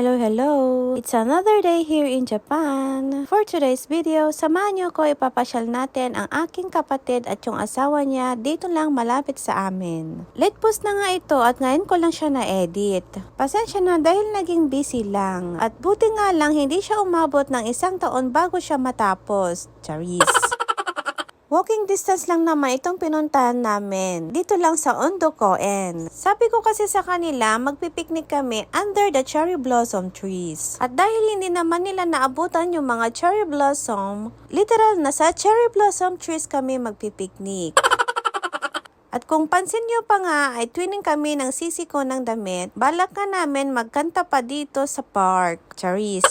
Hello, hello! It's another day here in Japan. For today's video, samahan niyo ko ipapasyal natin ang aking kapatid at yung asawa niya dito lang malapit sa amin. Late post na nga ito at ngayon ko lang siya na-edit. Pasensya na dahil naging busy lang. At buti nga lang hindi siya umabot ng isang taon bago siya matapos. Charis. Walking distance lang naman itong pinuntahan namin. Dito lang sa Ondokoen. Sabi ko kasi sa kanila, magpipiknik kami under the cherry blossom trees. At dahil hindi naman nila naabutan yung mga cherry blossom, literal na sa cherry blossom trees kami magpipiknik. At kung pansin nyo pa nga ay twinning kami ng sisi ko ng damit, balak ka namin magkanta pa dito sa park. Charis.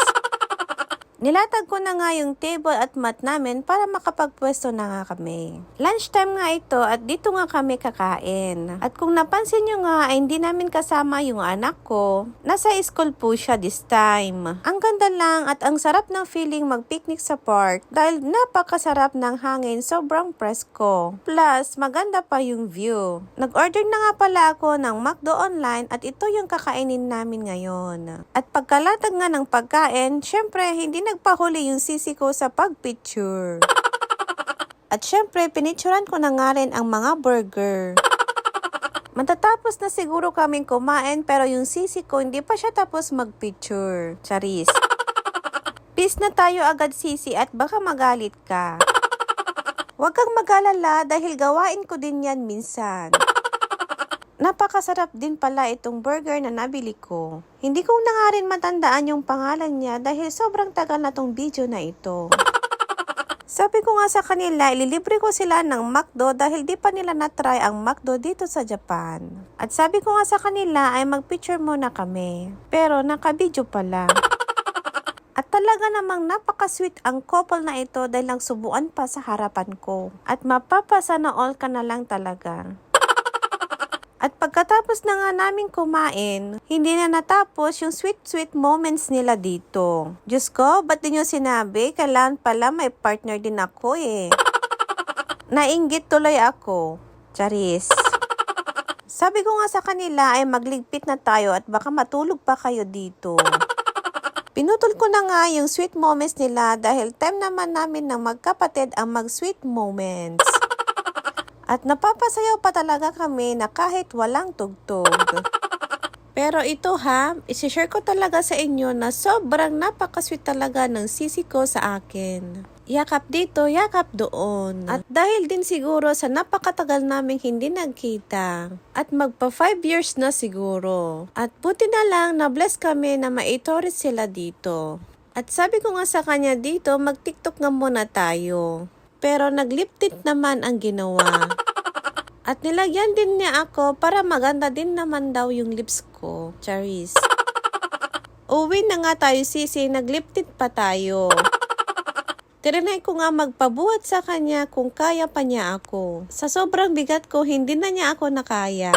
Nilatag ko na nga yung table at mat namin para makapagpwesto na nga kami. Lunchtime nga ito at dito nga kami kakain. At kung napansin nyo nga ay hindi namin kasama yung anak ko, nasa school po siya this time. Ang ganda lang at ang sarap ng feeling mag-picnic sa park dahil napakasarap ng hangin sobrang presko. Plus, maganda pa yung view. Nag-order na nga pala ako ng McDo online at ito yung kakainin namin ngayon. At pagkalatag nga ng pagkain, syempre hindi nagpahuli yung sisi ko sa pagpicture. At syempre, pinicturan ko na nga rin ang mga burger. Matatapos na siguro kaming kumain pero yung sisi ko hindi pa siya tapos magpicture. Charis. Peace na tayo agad sisi at baka magalit ka. Huwag kang mag-alala dahil gawain ko din yan minsan. Napakasarap din pala itong burger na nabili ko. Hindi ko na nga rin matandaan yung pangalan niya dahil sobrang tagal na tong video na ito. Sabi ko nga sa kanila, ililibre ko sila ng McDo dahil di pa nila na-try ang McDo dito sa Japan. At sabi ko nga sa kanila ay mag-picture muna kami. Pero naka-video pala. At talaga namang napaka-sweet ang couple na ito dahil lang subuan pa sa harapan ko. At mapapasa na all ka na lang talaga. At pagkatapos na nga namin kumain, hindi na natapos yung sweet-sweet moments nila dito. Diyos ko, ba't di nyo sinabi? Kailangan pala may partner din ako eh. Nainggit tuloy ako. Charis. Sabi ko nga sa kanila ay magligpit na tayo at baka matulog pa kayo dito. Pinutol ko na nga yung sweet moments nila dahil time naman namin ng magkapatid ang mag-sweet moments. At napapasayaw pa talaga kami na kahit walang tugtog. Pero ito ha, isishare ko talaga sa inyo na sobrang napakasweet talaga ng sisi ko sa akin. Yakap dito, yakap doon. At dahil din siguro sa napakatagal naming hindi nagkita. At magpa 5 years na siguro. At buti na lang na bless kami na maitorit sila dito. At sabi ko nga sa kanya dito, mag-tiktok nga muna tayo. Pero nag-lip naman ang ginawa. At nilagyan din niya ako para maganda din naman daw yung lips ko. Charis. Uwi na nga tayo sisi, nag-lip pa tayo. Tirinay ko nga magpabuhat sa kanya kung kaya pa niya ako. Sa sobrang bigat ko, hindi na niya ako nakaya.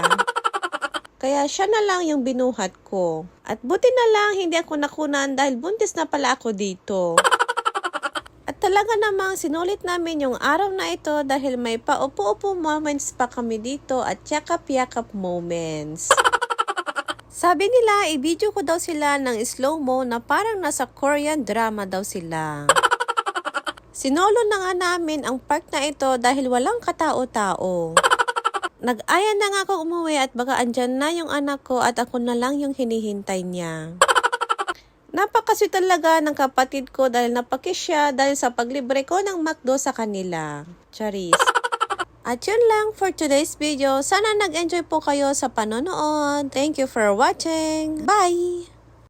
Kaya siya na lang yung binuhat ko. At buti na lang hindi ako nakunan dahil buntis na pala ako dito. Talaga namang sinulit namin yung araw na ito dahil may paupo-upo moments pa kami dito at yakap-yakap moments. Sabi nila, i-video ko daw sila ng slow-mo na parang nasa Korean drama daw sila. Sinolo na nga namin ang park na ito dahil walang katao-tao. Nag-aya na nga ako umuwi at baka andyan na yung anak ko at ako na lang yung hinihintay niya. Napakasweet talaga ng kapatid ko dahil napakis siya dahil sa paglibre ko ng McDo sa kanila. Charis. At yun lang for today's video. Sana nag-enjoy po kayo sa panonood. Thank you for watching. Bye!